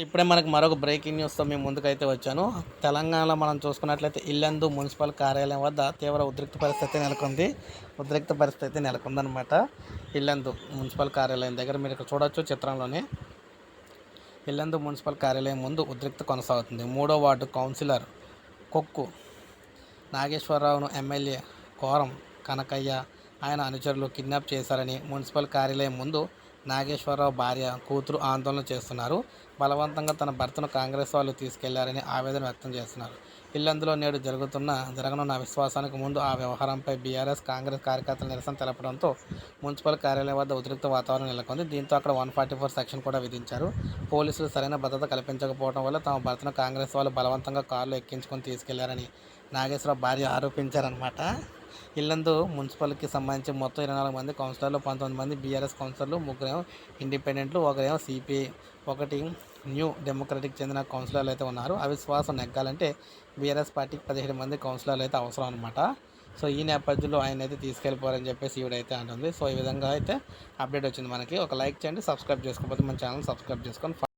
ఇప్పుడే మనకు మరొక బ్రేకింగ్ న్యూస్తో మేము ముందుకైతే వచ్చాను. తెలంగాణలో మనం చూసుకున్నట్లయితే ఇల్లందు మున్సిపల్ కార్యాలయం వద్ద తీవ్ర ఉద్రిక్త పరిస్థితి నెలకొంది. ఉద్రిక్త పరిస్థితి నెలకొందనమాట ఇల్లందు మున్సిపల్ కార్యాలయం దగ్గర మీరు ఇక్కడ చూడొచ్చు చిత్రంలోనే. ఇల్లందు మున్సిపల్ కార్యాలయం ముందు ఉద్రిక్త కొనసాగుతుంది. మూడో వార్డు కౌన్సిలర్ కొక్కు నాగేశ్వరరావును ఎమ్మెల్యే కోరం కనకయ్య ఆయన అనుచరులు కిడ్నాప్ చేశారని మున్సిపల్ కార్యాలయం ముందు నాగేశ్వరరావు భార్య కూతురు ఆందోళన చేస్తున్నారు. బలవంతంగా తన భర్తను కాంగ్రెస్ వాళ్ళు తీసుకెళ్ళారని ఆవేదన వ్యక్తం చేస్తున్నారు. ఇల్లందులో నేడు జరుగుతున్న జరగనున్న విశ్వాసానికి ముందు ఆ వ్యవహారంపై బీఆర్ఎస్ కాంగ్రెస్ కార్యకర్తల నిరసన తెలపడంతో మున్సిపల్ కార్యాలయం వద్ద ఉద్రిక్త వాతావరణం నెలకొంది. దీంతో అక్కడ వన్ ఫార్టీ ఫోర్ సెక్షన్ కూడా విధించారు. పోలీసులు సరైన భద్రత కల్పించకపోవడం వల్ల తమ భర్తను కాంగ్రెస్ వాళ్ళు బలవంతంగా కారులో ఎక్కించుకొని తీసుకెళ్ళారని నాగేశ్వరరావు భార్య ఆరోపించారనమాట ఇల్లందు మున్సిపల్కి సంబంధించి మొత్తం ఇరవై నాలుగు మంది కౌన్సిలర్లు పంతొమ్మిది మంది బీఆర్ఎస్ కౌన్సిలర్లు ముగ్గురేమో ఇండిపెండెంట్లు ఒకరేమో సిపిఐ ఒకటి న్యూ డెమోక్రటిక్ చెందిన కౌన్సిలర్లు అయితే ఉన్నారు. అవిశ్వాసం నెగ్గాలంటే బీఆర్ఎస్ పార్టీకి పదిహేడు మంది కౌన్సిలర్లు అయితే అవసరం అనమాట సో ఈ నేపథ్యంలో ఆయన అయితే తీసుకెళ్ళిపోరని చెప్పేసి ఈవిడైతే అంటుంది. సో ఈ విధంగా అయితే అప్డేట్ వచ్చింది మనకి. ఒక లైక్ చేయండి సబ్స్క్రైబ్ చేసుకోకపోతే మన ఛానల్ సబ్స్క్రైబ్ చేసుకొని